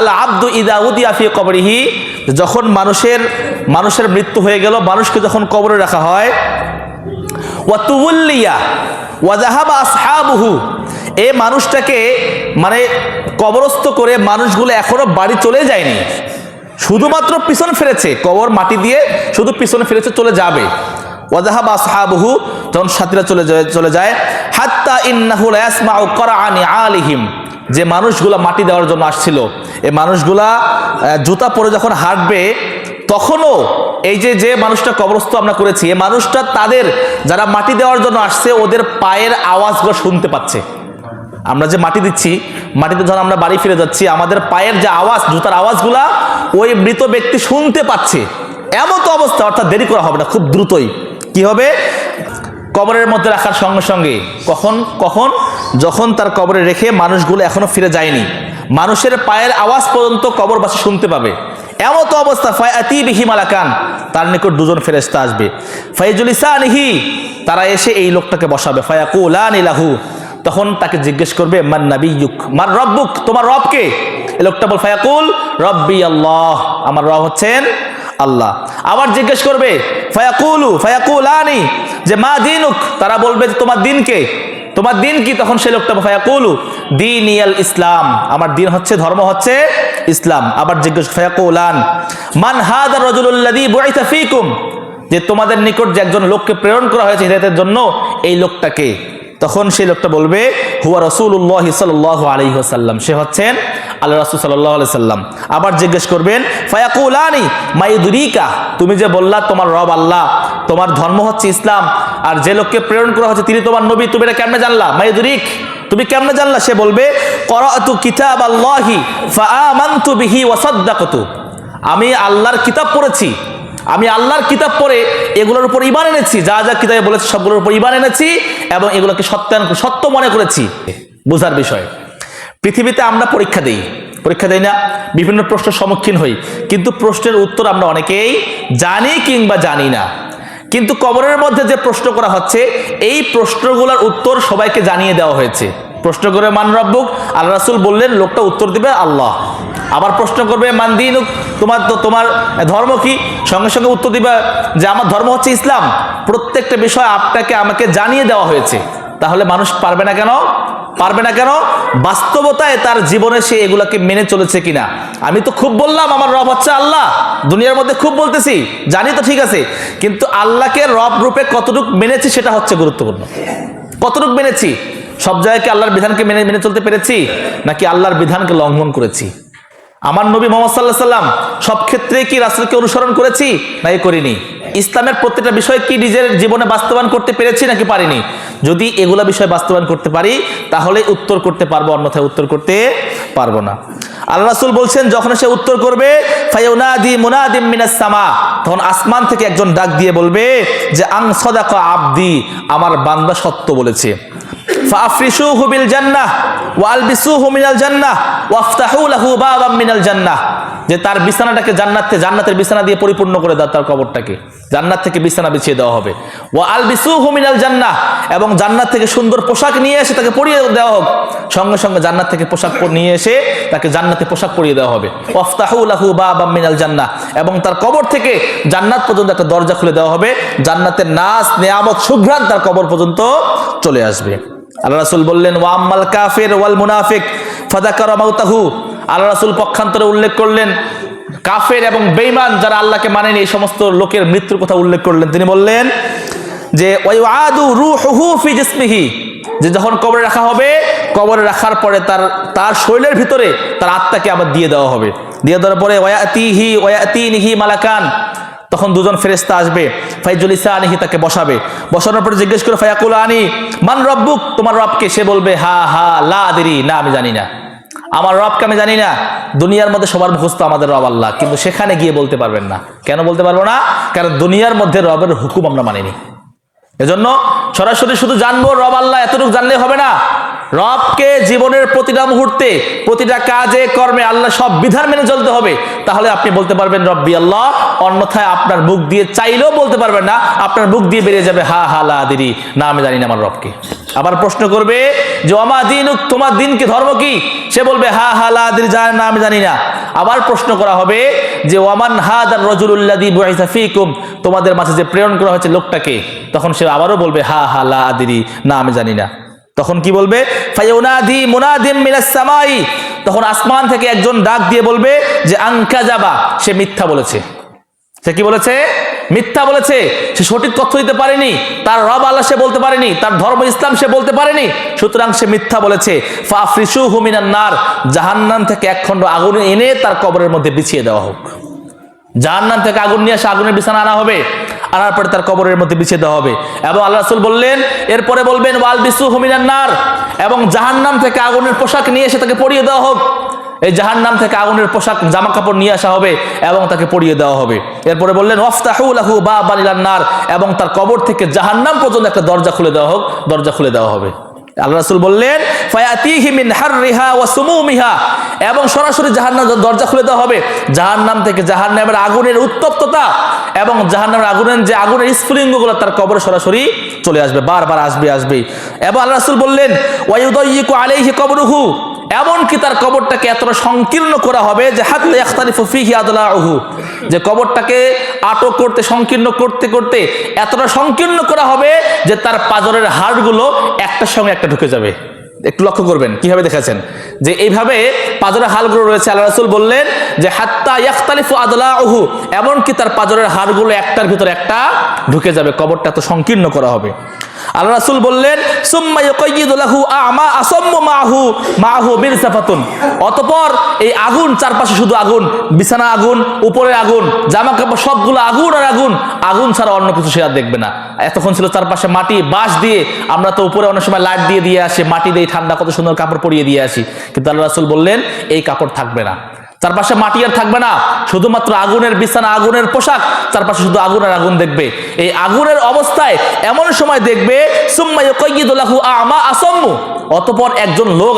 আল আব্দু ইদা উদিয়াফি কবরিহি, যখন মানুষের মানুষের মৃত্যু হয়ে গেল, মানুষকে যখন কবরে রাখা হয় ওয়াতুউল্লিয়া ওয়াজাহাবা আসহাবুহু এই মানুষটাকে মানে কবরস্থ করে মানুষগুলো এখনও বাড়ি চলে যায়নি। শুধুমাত্র পিছন ফিরেছে, কবর মাটি দিয়ে শুধু পিছনে ফিরেছে, চলে যাবে। ওয়াজাহাবা আসহাবুহু, যখন সাথীরা চলে যায় চলে যায়, হাত্তা ইন্নাহু লা ইয়াসমাউ করাআনি আলিহিম, যে মানুষগুলো মাটি দেওয়ার জন্য আসছিল। এই মানুষগুলা জুতা পরে যখন হাঁটবে, তখনও এই যে যে মানুষটা কবরস্থ আমরা করেছি, এই মানুষটা তাদের যারা মাটি দেওয়ার জন্য আসছে, ওদের পায়ের আওয়াজগুলো শুনতে পাচ্ছে। আমরা যে মাটি দিচ্ছি, মাটিতে যখন আমরা বাড়ি ফিরে যাচ্ছি, আমাদের পায়ের যে আওয়াজ, জুতার আওয়াজগুলা, ওই মৃত ব্যক্তি শুনতে পাচ্ছে। এমন তো অবস্থা, অর্থাৎ দেরি করা হবে না, খুব দ্রুতই। কি হবে? কবরের মধ্যে রাখার সঙ্গে সঙ্গে, কখন কখন? যখন তার কবরে রেখে মানুষগুলো এখনও ফিরে যায়নি। মানুষের পায়ের আওয়াজ পর্যন্ত কবরবাসী শুনতে পাবে। এমন অবস্থা, ফায়াতি বিহি মালাকান, তার নিকট দুজন ফেরেস্তা আসবে। ফাইজুল ইসানিহি, তারা এসে এই লোকটাকে বসাবে। ফায়াকুলান ইলাহু তখন তাকে জিজ্ঞেস করবে, মান নাবিয়ুক? মান রব্বুক? তোমার রব কে? এই লোকটা বল, ফায়াকুল, রব্বি আল্লাহ। আমার রব হচ্ছেন আল্লাহ। আবার জিজ্ঞেস করবে, ফায়াকুলু? ফায়াকুলানি? যে মা দিনুক? তারা বলবে যে, তোমার দিন কে? তোমার দিন কি? তখন সে লোকটা ফায়াকুলু দিন ইয়াল ইসলাম। আমার দিন হচ্ছে, ধর্ম হচ্ছে ইসলাম। আবার জিজ্ঞেস ফায়াকুলান, মান হাদা রজুল্লাদি বুইতা ফিকুম? যে তোমাদের নিকট যে একজন লোককে প্রেরণ করা হয়েছে হৃদায়তের জন্য, এই লোকটাকে। তখন সেই লোকটা বলবে, হুয়া রসুল্লাহ সাল্লাহ আলী সাল্লাম সে হচ্ছেন আল্লাহ রসুল সাল্লাহ আলি সাল্লাম। আবার জিজ্ঞেস করবেন, ফায়াকুলানি, মাইদুরিকা? তুমি যে বললা, তোমার রব আল্লাহ, তোমার ধর্ম হচ্ছে ইসলাম, আর যে লোককে প্রেরণ করা হচ্ছে তিনি তোমার নবী, তুমি এটা কেমনে জানলা? মাইদুরিক, তুমি কেমনে জানলা? সে বলবে, করাতু কিতাব আল্লাহি ফাআমানতু বিহি ওয়াসাদ্দাকতু আমি আল্লাহর কিতাব পড়েছি, আমি আল্লাহর কিতাব পড়ে এগুলোর উপর ইমান এনেছি, যা যা কিতাবে বলেছে সবগুলোর উপর ইমান এনেছি এবং এগুলোকে সত্যায়ন সত্য মনে করেছি। বোঝার বিষয়। পৃথিবীতে আমরা পরীক্ষা দিই। পরীক্ষা দেই না, বিভিন্ন প্রশ্নের সম্মুখীন হই। কিন্তু প্রশ্নের উত্তর আমরা অনেকেই জানি কিংবা জানি না। কিন্তু কবরের মধ্যে যে প্রশ্ন করা হচ্ছে, এই প্রশ্নগুলোর উত্তর সবাইকে জানিয়ে দেওয়া হয়েছে। প্রশ্ন করে মান রব্বুক? আল্লাহ রাসুল বললেন, লোকটা উত্তর দিবে, আল্লাহ। আবার প্রশ্ন করবে, মান দিনুক? তোমার তো, তোমার ধর্ম কি? সঙ্গে সঙ্গে উত্তর দিবে যে, আমার ধর্ম হচ্ছে ইসলাম। প্রত্যেকটা বিষয় আপনাকে, আমাকে জানিয়ে দেওয়া হয়েছে। তাহলে মানুষ পারবে না কেন? পারবে না কেন? বাস্তবতায় তার জীবনে সে এগুলাকে মেনে চলেছে কিনা? আমি তো খুব বললাম, আমার রব হচ্ছে আল্লাহ। দুনিয়ার মধ্যে খুব বলতেছি, জানি তো ঠিক আছে। কিন্তু আল্লাহকে রব রূপে কতটুকু মেনেছি সেটা হচ্ছে গুরুত্বপূর্ণ। কতটুকু মেনেছি? সব জায়গায় কি আল্লাহর বিধানকে মেনে মেনে চলতে পেরেছি? নাকি আল্লাহর বিধানকে লঙ্ঘন করেছি? আমার নবী মোহাম্মদ সাল্লাহ সাল্লাম সব ক্ষেত্রে কি রাসুলকে অনুসরণ করেছি? নাকি করিনি। ইসলামের প্রত্যেকটা বিষয় কি নিজের জীবনে বাস্তবায়ন করতে পেরেছি নাকি পারিনি? যদি এগুলা বিষয় বাস্তবায়ন করতে পারি, তাহলে উত্তর করতে পারব, অন্যথায় উত্তর করতে পারব না। আল্লাহ রাসুল বলছেন, যখন সে উত্তর করবে ফায়ুনাদি মুনাদিম মিনাস সামা, তখন আসমান থেকে একজন ডাক দিয়ে বলবে যে, আং সদাকা আব্দি, আমার বান্দা সত্য বলেছে। ফাফরিসুহু বিল জান্নাহ ওয়ালবিসুহু মিনাল জান্নাহ ওয়াফতাহু লাহু বাবাম মিনাল জান্নাহ যে তার বিছানাটাকে জান্নাতে জান্নাতের বিছানা দিয়ে পরিপূর্ণ করে দাও তার কবরটাকে। জান্নাত থেকে বিছানা বিছিয়ে দেওয়া হবে। ওয়া আলবিসুহু মিনাল জান্নাহ এবং জান্নাত থেকে সুন্দর পোশাক নিয়ে এসে তাকে পরিয়ে দেওয়া হোক। সঙ্গে সঙ্গে জান্নাত থেকে পোশাক নিয়ে এসে তাকে জান্নাতে পোশাক পরিয়ে দেওয়া হবে। ওয়াফতাহু লাহু বাবাম মিনাল জান্নাহ এবং তার কবর থেকে জান্নাত পর্যন্ত একটা দরজা খুলে দেওয়া হবে। জান্নাতের নাচ নেয়ামত, সুঘ্রাণ তার কবর পর্যন্ত চলে আসবে। আল্লাহ রাসুল বললেন ওয়াম্মাল কাফের ওয়াল মুনাফিক ফাদাকার মাউতাহু আল্লাহ রাসুল পক্ষান্তরে উল্লেখ করলেন, কাফের এবং বেঈমান যারা আল্লাহকে মানেনি, এই সমস্ত লোকের মৃত্যুর কথা উল্লেখ করলেন। তিনি বললেন যে ওয়াইআদু রূহুহু ফি জিসমিহি। যে যখন কবরে রাখা হবে, কবরে রাখার পরে তার তার শরীরের ভিতরে তার আত্মাকে আবার দিয়ে দেওয়া হবে। দিয়ে দেওয়ার পরে ওয়াতিহি ওয়াতিনিহি মালাকান। তখন দুজন ফেরেস্তা আসবে, ফাইজুল ইসানিহি তাকে বসাবে। বসানোর পরে জিজ্ঞেস করে ফায়াকুল আনি মান রব্বুক? তোমার রবকে সে বলবে, হা হা, লা আদিরি, না, আমি জানি না। আমার রবকে আমি জানি না। দুনিয়ার মধ্যে সবার মুখস্থ আমাদের রব আল্লাহ, কিন্তু সেখানে গিয়ে বলতে পারবেন না। কেন বলতে পারব না? কারণ দুনিয়ার মধ্যে রবের হুকুম আমরা মানিনি। এজন্য সরাসরি শুধু জানব রব আল্লাহ, এতটুকু জানলে হবে না। রবকে জীবনের প্রতিটা মুহূর্তে, প্রতিটা কাজে, কর্মে আল্লাহ সব বিধান মেনে চলতে হবে। তাহলে আপনি বলতে পারবেন, রব্বি আল্লাহ, অন্যথায় আপনার মুখ দিয়ে চাইলেও বলতে পারবেন না, আপনার মুখ দিয়ে বেরিয়ে যাবে, হা হা, লা দিদি না, আমি জানি না আমার রবকে। আবার প্রশ্ন করবে, যে অমা দিন তোমার দিন কি ধর্ম কি? সে বলবে, হা হা, লা দিদি জানে না, আমি জানি না। আবার প্রশ্ন করা হবে, যে ওয়ামান হাদার রজুল্লাদি বুআইসা ফিকুম? তোমাদের মাঝে যে প্রেরণ করা হয়েছে লোকটাকে, তখন সে আবারও বলবে, হা হা, লা আদিরি না, আমি জানি না। তখন কি বলবে? সামাই। তখন আসমান থেকে একজন ডাক দিয়ে বলবে যে আঙ্কা যাবা সে মিথ্যা বলেছে। সে কি বলেছে? মিথ্যা বলেছে। সে সঠিক তথ্য দিতে পারেনি। তার রব আল্লাহ সে বলতে পারেনি। তার ধর্ম ইসলাম সে বলতে পারেনি। সুতরাং সে মিথ্যা বলেছে। ফাফরিসু হুমিনান নার। জাহান্নাম থেকে এক খণ্ড আগুন এনে তার কবরের মধ্যে বিছিয়ে দেওয়া হোক। জাহান্নাম থেকে আগুন নিয়ে এসে আগুনের বিছানা আনা হবে। আনার পরে তার কবরের মধ্যে বিছিয়ে দেওয়া হবে। এবং আল্লাহ রাসুল বললেন, এরপরে বলবেন ওয়াল বিসু হুমিনার নার এবং জাহান্নাম থেকে আগুনের পোশাক নিয়ে এসে তাকে পরিয়ে দেওয়া হোক। এই জাহান নাম থেকে আগুনের পোশাক জামা কাপড় নিয়ে আসা হবে এবং তাকে পরিয়ে দেওয়া হবে। এরপরে বললেন অফতাহু লাহু বা বালিলান্নার এবং তার কবর থেকে জাহান্নাম পর্যন্ত একটা দরজা খুলে দেওয়া হোক, দরজা খুলে দেওয়া হবে। আল্লাহ রাসূল বললেন, ফায়াতিহি মিন হাররিহা ওয়া সুমুমিহা। এবং সরাসরি জাহান্নাম দরজা খুলে দেওয়া হবে। জাহান্নাম থেকে জাহান্নামের আগুনের উত্তপ্ততা এবং জাহান্নামের আগুনের যে আগুনের স্ফুলিঙ্গগুলো তার কবরে সরাসরি চলে আসবে, বারবার আসবে আসবে। এবং আল্লাহ রাসূল বললেন ওয়ায়ুদাইয়িকু আলাইহি কবরুহু। এমনকি তার কবরটাকে এতটা সংকীর্ণ করা হবে যে আদলাউহু। যে কবরটাকে আটক করতে, সংকীর্ণ করতে করতে এতটা সংকীর্ণ করা হবে যে তার পাজরের হাড়গুলো একটার সঙ্গে একটা ঢুকে যাবে। একটু লক্ষ্য করবেন, কীভাবে দেখেছেন? যে এইভাবে পাজরের হাড়গুলো রয়েছে, আল্লাহ রাসূল বললেন যে হাত্তা ইয়াখতালিফু আদলাউহু, এমনকি তার পাজরের হাড়গুলো একটার ভিতরে একটা ঢুকে যাবে, কবরটা এত সংকীর্ণ করা হবে। আল্লাহ রাসূল বললেন অতঃপর এই আগুন, চারপাশে শুধু আগুন, বিছানা আগুন, উপরে আগুন জামা কাপড় সবগুলো আগুন আর আগুন। আগুন ছাড়া অন্য কিছু সে আর দেখবে না। এতক্ষণ ছিল চারপাশে মাটি, বাঁশ দিয়ে আমরা তো উপরে অনেক সময় লাইট দিয়ে দিয়ে আসি, মাটি দিয়ে ঠান্ডা কত সুন্দর কাপড় পরিয়ে দিয়ে আসি। কিন্তু আল্লাহ রাসূল বললেন, এই কাপড় থাকবে না। চারপাশে মাটি আর থাকবে না। শুধুমাত্র আগুনের বিছানা, আগুনের পোশাক চারপাশে শুধু আগুনের আগুন দেখবে। এই আগুনের অবস্থায় এমন সময় দেখবে, সুম্মা ইউকাইয়িদু লাহু আমা আসাম্মু অতঃপর একজন লোক